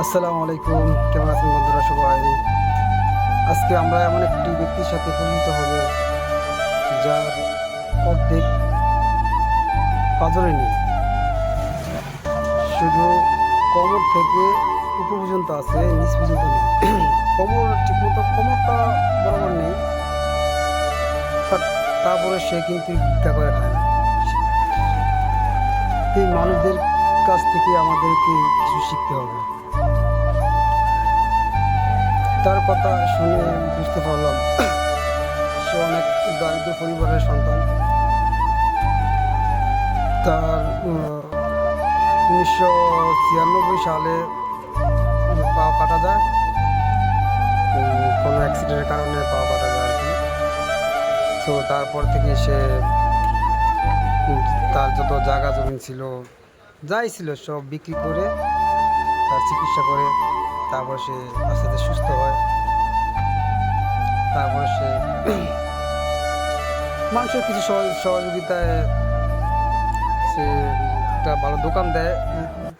আসসালামু আলাইকুম। কেমন আছেন বন্ধুরা সবাই? আজকে আমরা এমন একটি ব্যক্তির সাথে পরিচিত হব যার অর্ধেক পাজরে নেই। শুধু কোমর থেকে উপর পর্যন্ত আছে, নিচ পর্যন্ত নেই। কোমর ঠিকমতো কোমরটা বরাবর নেই তারপরে সে কিন্তু ভিক্ষা করে খায় না। এই মানুষদের কাছ থেকে আমাদেরকে কিছু শিখতে হবে। তার কথা শুনে বুঝতে পারলাম। সে অনেক দারিদ্র পরিবারের সন্তান। তার উনিশশো ছিয়ানব্বই সালে পা কাটা যায়। কোনো অ্যাক্সিডেন্টের কারণে পা কাটা যায় আর কি। তো তারপর থেকে সে তার যত জায়গা জমি ছিল, যাই ছিল সব বিক্রি করে তার চিকিৎসা করে। তারপর সে আস্তে আস্তে সুস্থ হয়। তারপর সে মানুষের কিছু সহযোগিতায় সে একটা ভালো দোকান দেয়।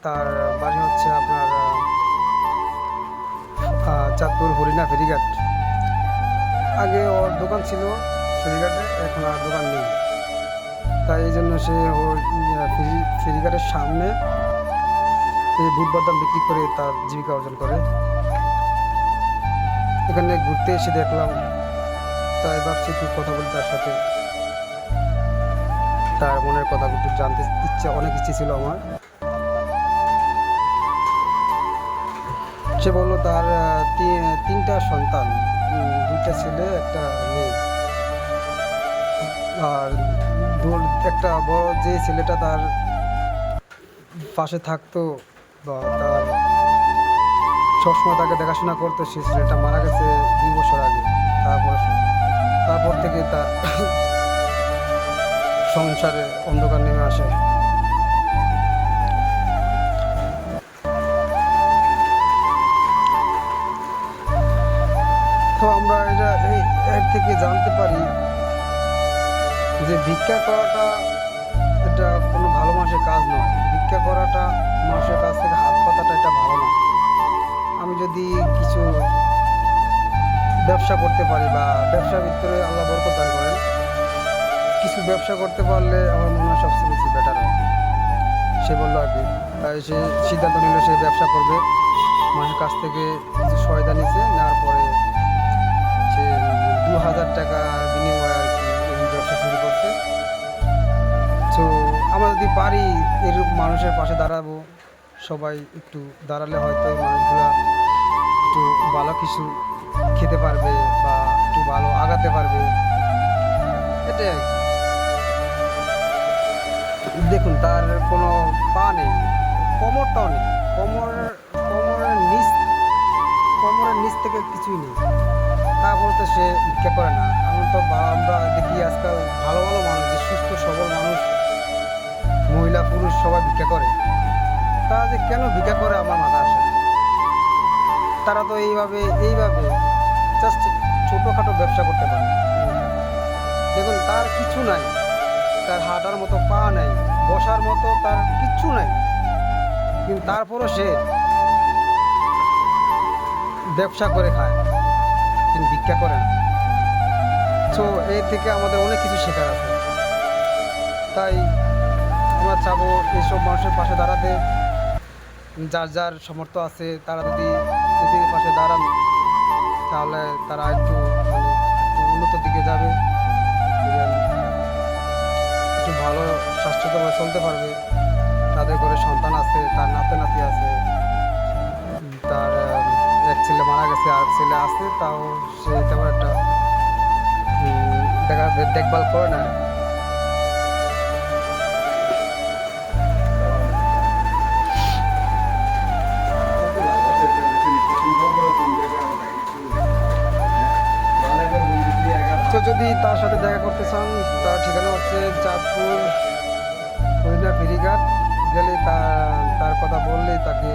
তার বাড়ি হচ্ছে আপনার চাঁদপুর হরিণা ফেরিঘাট। আগে ওর দোকান ছিল ফেরিঘাটে, এখন আর দোকান নেই। তাই এই জন্য সে ফেরিঘাটের সামনে বুট বাদাম বিক্রি করে তার জীবিকা অর্জন করে। এখানে ঘুরতে এসে দেখলাম, তাই ভাবছি একটু কথা বলি তার সাথে। তার মনের কথা একটু জানতে ইচ্ছা, অনেক ইচ্ছে ছিল আমার। সে বলল, তার তিনটা সন্তান দুইটা ছেলে, একটা মেয়ে। আর একটা বড় যে ছেলেটা তার পাশে থাকতো বা তার সবসময় তাকে দেখাশোনা করতে সেই ছেলেটা মারা গেছে দুই বছর আগে। তারপর তারপর থেকে তার সংসারে অন্ধকার নেমে আসে। তো আমরা এটা এর থেকে জানতে পারি যে ভিক্ষা করাটা মানুষের কাজ নয়। ভিক্ষা করাটা মানুষের কাছ থেকে হাত পাতাটা এটা ভালো না। আমি যদি কিছু ব্যবসা করতে পারি বা ব্যবসার ভিতরে আল্লাহ বরকত দান করেন, কিছু ব্যবসা করতে পারলে আমার মনে হয় সবচেয়ে বেশি বেটার হয়। সে বলল আর কি, তাই সে সিদ্ধান্ত নিল সে ব্যবসা করবে। মানুষের কাছ থেকে কিছু সহায়তা নিচ্ছে নেওয়ার মানুষের পাশে দাঁড়াবো। সবাই একটু দাঁড়ালে হয়তো মানুষগুলা একটু ভালো কিছু খেতে পারবে বা একটু ভালো আগাতে পারবে। এটাই দেখুন, তার কোনো পা নেই, কোমরটাও নেই। কোমর, কোমরের নিচ কোমরের নিচ থেকে কিছুই নেই। তারপরে তো সে ভিক্ষা করে না। এমন তো আমরা দেখি আজকাল ভালো ভালো মানুষ সবাই ভিক্ষা করে। তারা যে কেন ভিক্ষা করে আমার মাথা আসে তারা তো এইভাবে এইভাবে জাস্ট ছোটোখাটো ব্যবসা করতে পারে। দেখুন, তার কিছু নাই। তার হাঁটার মতো পা নাই, বসার মতো তার কিচ্ছু নাই। কিন্তু তারপরও সে ব্যবসা করে খায়, কিন্তু ভিক্ষা করে না। তো এর থেকে আমাদের অনেক কিছু শেখার আছে। তাই আমরা চাবো এইসব মানুষের পাশে দাঁড়াতে। যার যার সামর্থ্য আছে, তারা যদি এদের পাশে দাঁড়ান, তাহলে তারা একটু একটু উন্নত দিকে যাবে। একটু ভালো স্বাস্থ্যকরভাবে চলতে পারবে। তাদের ঘরে সন্তান আছে, তার নাতে নাতি আছে, তার এক ছেলে মারা গেছে, আর ছেলে আছে, তাও সে তেমন একটা দেখা দেখভাল করে না। তো যদি তার সাথে দেখা করতে চান, তার ঠিকানা হচ্ছে চাঁদপুর ফিরিঘাট। গেলে তার কথা বললেই তাকে